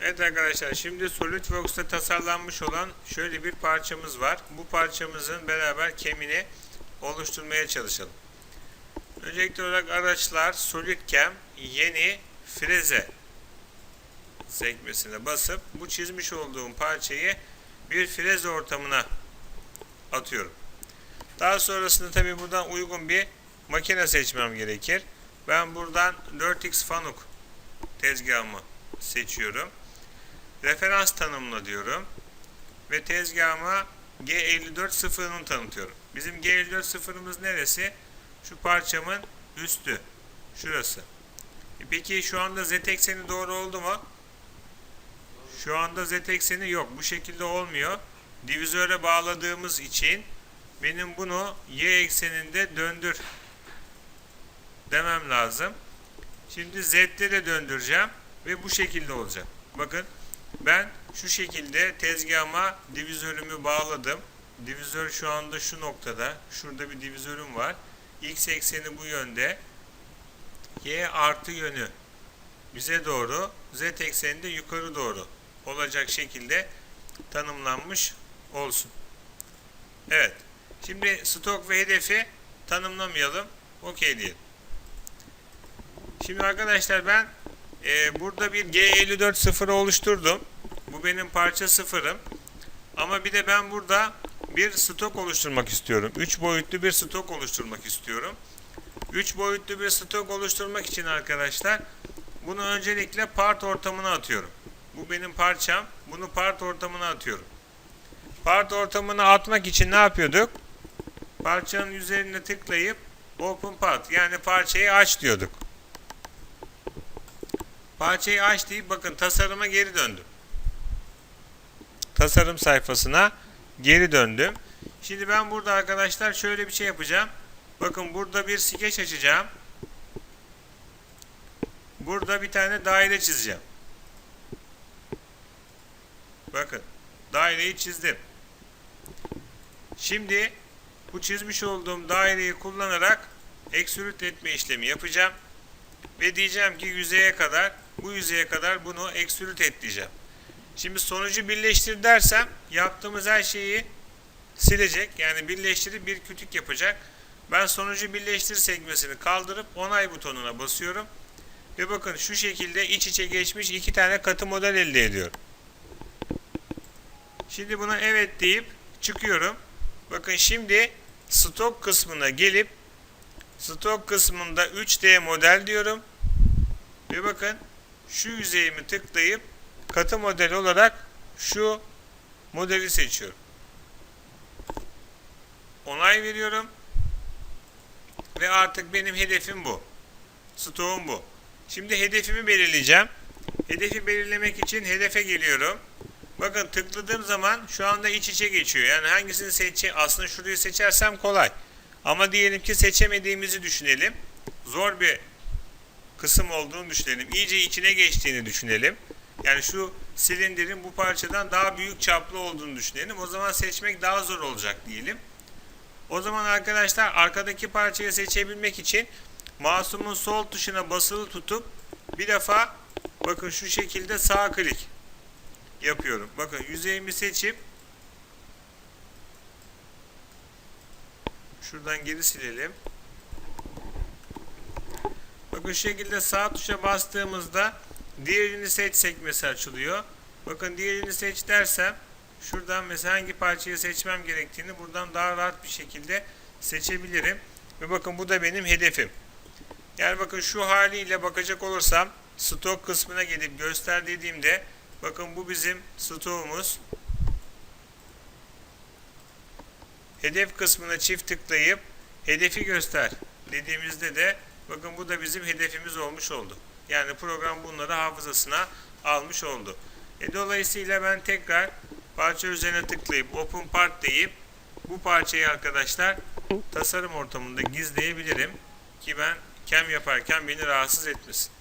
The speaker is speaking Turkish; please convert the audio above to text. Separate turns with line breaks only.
Evet arkadaşlar şimdi SolidWorks'ta tasarlanmış olan şöyle bir parçamız var. Bu parçamızın beraber kemini oluşturmaya çalışalım. Öncelikli olarak araçlar SolidCam yeni freze sekmesine basıp bu çizmiş olduğum parçayı bir freze ortamına atıyorum. Daha sonrasında tabi buradan uygun bir makine seçmem gerekir. Ben buradan 4x Fanuc tezgahımı seçiyorum. Referans tanımla diyorum. Ve tezgahıma G54 sıfırını tanıtıyorum. Bizim G54 sıfırımız neresi? Şu parçamın üstü. Şurası. E peki şu anda z ekseni doğru oldu mu? Şu anda z ekseni yok. Bu şekilde olmuyor. Divizöre bağladığımız için benim bunu y ekseninde döndür demem lazım. Şimdi z'de de döndüreceğim ve bu şekilde olacak. Bakın ben şu şekilde tezgahıma divizörümü bağladım. Divizör şu anda şu noktada. Şurada bir divizörüm var. X ekseni bu yönde. Y artı yönü bize doğru. Z ekseni de yukarı doğru olacak şekilde tanımlanmış olsun. Evet. Şimdi stok ve hedefi tanımlamayalım. Okey diyelim. Şimdi arkadaşlar ben e, burada bir G54 sıfırı oluşturdum. Bu benim parça sıfırım. Ama bir de ben burada bir stok oluşturmak istiyorum. 3 boyutlu bir stok oluşturmak istiyorum. 3 boyutlu bir stok oluşturmak için arkadaşlar bunu öncelikle part ortamına atıyorum. Bu benim parçam. Bunu part ortamına atıyorum. Part ortamına atmak için ne yapıyorduk? Parçanın üzerine tıklayıp open part yani parçayı aç diyorduk. Parçayı aç deyip bakın tasarıma geri döndüm. Tasarım sayfasına geri döndüm. Şimdi ben burada arkadaşlar şöyle bir şey yapacağım. Bakın burada bir skeç açacağım. Burada bir tane daire çizeceğim. Bakın daireyi çizdim. Şimdi bu çizmiş olduğum daireyi kullanarak ekstrüt etme işlemi yapacağım. Ve diyeceğim ki yüzeye kadar bu yüzeye kadar bunu ekstrüt et diyeceğim. Şimdi sonucu birleştir dersem yaptığımız her şeyi silecek. Yani birleştirip bir kütük yapacak. Ben sonucu birleştir sekmesini kaldırıp onay butonuna basıyorum. Ve bakın şu şekilde iç içe geçmiş iki tane katı model elde ediyorum. Şimdi buna evet deyip çıkıyorum. Bakın şimdi stok kısmına gelip stok kısmında 3D model diyorum. Ve bakın şu yüzeyimi tıklayıp katı model olarak şu modeli seçiyorum. Onay veriyorum. Ve artık benim hedefim bu. Stoğum bu. Şimdi hedefimi belirleyeceğim. Hedefi belirlemek için hedefe geliyorum. Bakın tıkladığım zaman şu anda iç içe geçiyor. Yani hangisini seçeceğim? Aslında şurayı seçersem kolay. Ama diyelim ki seçemediğimizi düşünelim. Zor bir kısım olduğunu düşünelim. İyice içine geçtiğini düşünelim. Yani şu silindirin bu parçadan daha büyük çaplı olduğunu düşünelim. O zaman seçmek daha zor olacak diyelim. O zaman arkadaşlar arkadaki parçayı seçebilmek için masumun sol tuşuna basılı tutup bir defa bakın şu şekilde sağ klik yapıyorum. Bakın yüzeyimi seçip şuradan geri silelim. Bakın şekilde sağ tuşa bastığımızda diğerini seç sekmesi açılıyor. Bakın diğerini seç dersem şuradan mesela hangi parçayı seçmem gerektiğini buradan daha rahat bir şekilde seçebilirim. Ve bakın bu da benim hedefim. Yani bakın şu haliyle bakacak olursam stok kısmına gidip göster dediğimde bakın bu bizim stoğumuz. Hedef kısmına çift tıklayıp hedefi göster dediğimizde de bakın bu da bizim hedefimiz olmuş oldu. Yani program bunları hafızasına almış oldu. E, dolayısıyla ben tekrar parça üzerine tıklayıp open part deyip bu parçayı arkadaşlar tasarım ortamında gizleyebilirim ki ben kem yaparken beni rahatsız etmesin.